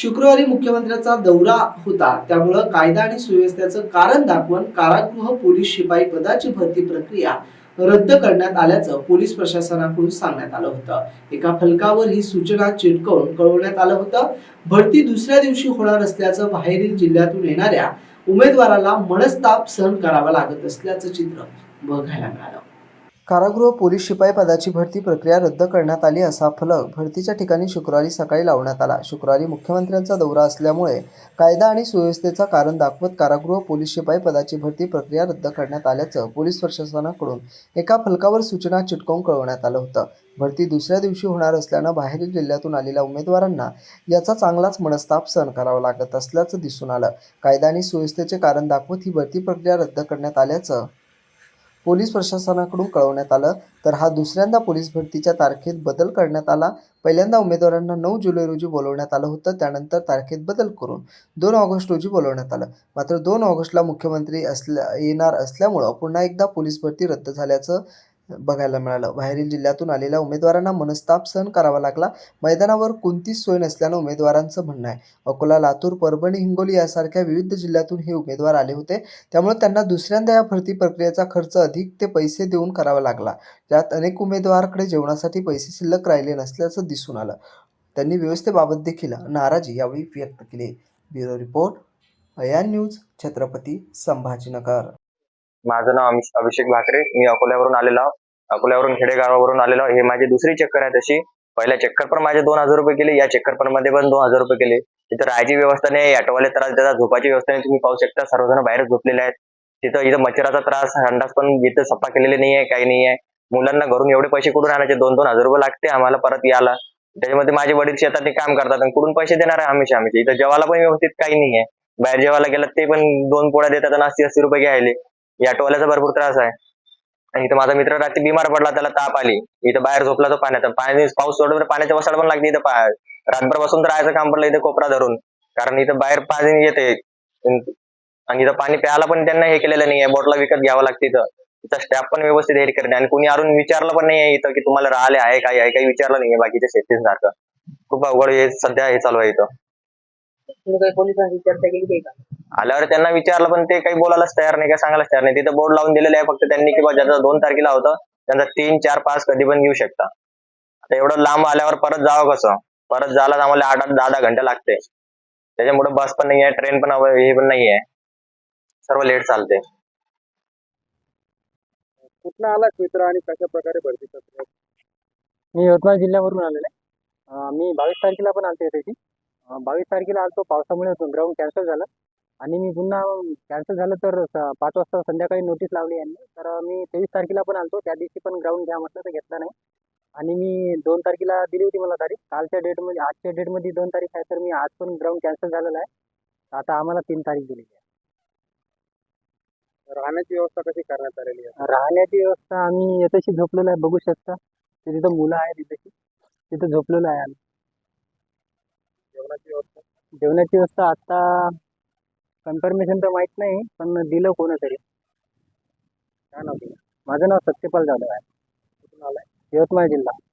शुक्रवारी मुख्यमंत्र्यांचा दौरा होता. त्यामुळं कायदा आणि सुव्यवस्थेचं कारण दाखवून कारागृह पोलीस शिपाई पदाची भरती प्रक्रिया रद्द करण्यात आल्याचं पोलीस प्रशासनाकडून सांगण्यात आलं होतं. एका फलकावर ही सूचना चिटकवून कळवण्यात आलं होतं. भरती दुसऱ्या दिवशी होणार असल्याचं बाहेरील जिल्ह्यातून येणाऱ्या उमेदवाराला मनस्ताप सहन करावा लागत असल्याचं चित्र बघायला मिळालं. कारागृह पोलीस शिपाई पदाची भरती प्रक्रिया रद्द करण्यात आली असा फलक भरतीच्या ठिकाणी शुक्रवारी सकाळी लावण्यात आला. शुक्रवारी मुख्यमंत्र्यांचा दौरा असल्यामुळे कायदा आणि सुव्यवस्थेचा कारण दाखवत कारागृह पोलीस शिपाई पदाची भरती प्रक्रिया रद्द करण्यात आल्याचं पोलीस प्रशासनाकडून एका फलकावर सूचना चिटकवून कळवण्यात आलं होतं. भरती दुसऱ्या दिवशी होणार असल्यानं बाहेरील जिल्ह्यातून आलेल्या उमेदवारांना याचा चांगलाच मनस्ताप सहन करावा लागत असल्याचं दिसून आलं. कायदा आणि सुव्यवस्थेचे कारण दाखवत ही भरती प्रक्रिया रद्द करण्यात आल्याचं पोलीस प्रशासनाकडून कळवण्यात आलं. तर हा दुसऱ्यांदा पोलीस भरतीच्या तारखेत बदल करण्यात आला. पहिल्यांदा उमेदवारांना नऊ जुलै रोजी बोलवण्यात आलं होतं. त्यानंतर तारखेत बदल करून दोन ऑगस्ट रोजी बोलवण्यात आलं. मात्र दोन ऑगस्टला मुख्यमंत्री असल्या येणार असल्यामुळं पुन्हा एकदा पोलीस भरती रद्द झाल्याचं बघायला मिळालं. बाहेरील जिल्ह्यातून आलेल्या उमेदवारांना मनस्ताप सहन करावा लागला. मैदानावर कोणतीच सोय नसल्यानं उमेदवारांचं म्हणणं आहे. अकोला लातूर परभणी हिंगोली यासारख्या विविध जिल्ह्यातून हे उमेदवार आले होते. त्यामुळे त्यांना दुसऱ्यांदा या भरती प्रक्रियेचा खर्च अधिक ते पैसे देऊन करावा लागला. यात अनेक उमेदवाराकडे जेवणासाठी पैसे शिल्लक राहिले नसल्याचं दिसून आलं. त्यांनी व्यवस्थेबाबत देखील नाराजी यावेळी व्यक्त केली. ब्युरो रिपोर्ट अया न्यूज छत्रपती संभाजीनगर. माझं नाव अभिषेक भाकरे. मी अकोल्यावरून आलेलो आहो. अकोल्यावरून खेडेगावावरून आलेलो हे माझी दुसरी चक्कर आहे तशी. पहिल्या चक्कर पण माझे दोन हजार रुपये केले. या चक्कर पण मध्ये पण दोन हजार रुपये केले. तिथं राहायची व्यवस्था नाही. ऑटोवाले त्रास देतात झोपाची व्यवस्था नाही. तुम्ही पाहू शकता सर्वजण बाहेर झोपलेले आहेत. तिथं इथं मच्छराचा त्रास संडास पण इथं सफा केलेले नाही आहे काही नाही आहे मुलांना घरून एवढे पैसे कुठून आणायचे? दोन दोन हजार रुपये लागते आम्हाला परत यायला. त्याच्यामध्ये माझे वडील शेतात ते काम करतात आणि कुठून पैसे देणार आहे हमेशा आमचे इथं जेवायला पण व्यवस्थित काही नाही आहे बाहेर जेवायला गेलं ते पण दोन पोळ्या देतात आणि अस्सी अस्सी रुपये घ्यायले. या टोल्याचा भरपूर त्रास आहे. आणि इथं माझा मित्र रात्री बिमार पडला त्याला ताप आली. इथं बाहेर झोपला तो पाण्यात. पाणी पाऊस सोडून पाण्याच्या वसाड पण लागते इथं रातभर बसून राहायचं काम पडलं इथं कोपरा धरून. कारण इथं बाहेर पाणी येते. आणि इथं पाणी प्यायला पण त्यांना हे केलेलं नाही आहे बोटला विकत घ्यावं लागते इथं. तिथं स्टॅप पण व्यवस्थित हे करणे आणि कोणी अजून विचारलं पण नाही आहे इथं की तुम्हाला राहिले आहे काही आहे काही विचारलं नाही बाकीच्या शेतीसारखं. खूप अवघड हे सध्या हे चालू आहे इथं. काही काही आल्यावर त्यांना विचारलं पण ते काही बोलायलाच तयार नाही काय सांगायलाच तयार नाही. तिथं बोर्ड लावून दिलेले आहे फक्त त्यांनी किंवा ज्याचा दोन तारखेला होतं त्यांचा तीन चार पाच कधी पण येऊ शकता. आता एवढं लांब आल्यावर परत जावं कसं? परत जायला आम्हाला आठ आठ दहा दहा घंटे लागते. त्याच्यामुळे बस पण नाही आहे ट्रेन पण हे पण नाही आहे. सर्व लेट चालते. कुठला आला मित्र आणि कशा प्रकारे भरती मी यवतमाळ जिल्ह्यावरून आलेलो आहे. मी बावीस तारखेला पण आलतो इथे. बावीस तारखेला आलतो. पावसामुळे ग्राउंड कॅन्सल झालं. आणि मी पुन्हा कॅन्सल झालं तर स- पाच वाजता संध्याकाळी नोटीस लावली यांनी. तर मी तेवीस तारखेला पण आलतो. त्या दिवशी पण ग्राउंड घ्या म्हटलं तर घेतला नाही. आणि मी दोन तारखेला दिली होती मला तारीख. कालच्या डेटमध्ये आजच्या डेटमध्ये दोन तारीख आहे तर मी आज पण ग्राउंड कॅन्सल झालेला आहे. आता आम्हाला तीन तारीख दिलेली आहे. राहण्याची व्यवस्था कशी करण्यात आलेली आहे? राहण्याची व्यवस्था आम्ही येथेशी झोपलेलो आहे. बघू शकता. ते तिथं मुलं आहेत तिथेशी. तिथं झोपलेलो आहे आम्ही. जेवणाची व्यवस्था? जेवणाची व्यवस्था आता कन्फर्मेशन तर माहीत नाही पण दिलं कोणतरी. काय नाव तुझं? माझं नाव सत्यपाल जाधव आहे. कुठून आलाय? यवतमाळ जिल्हा.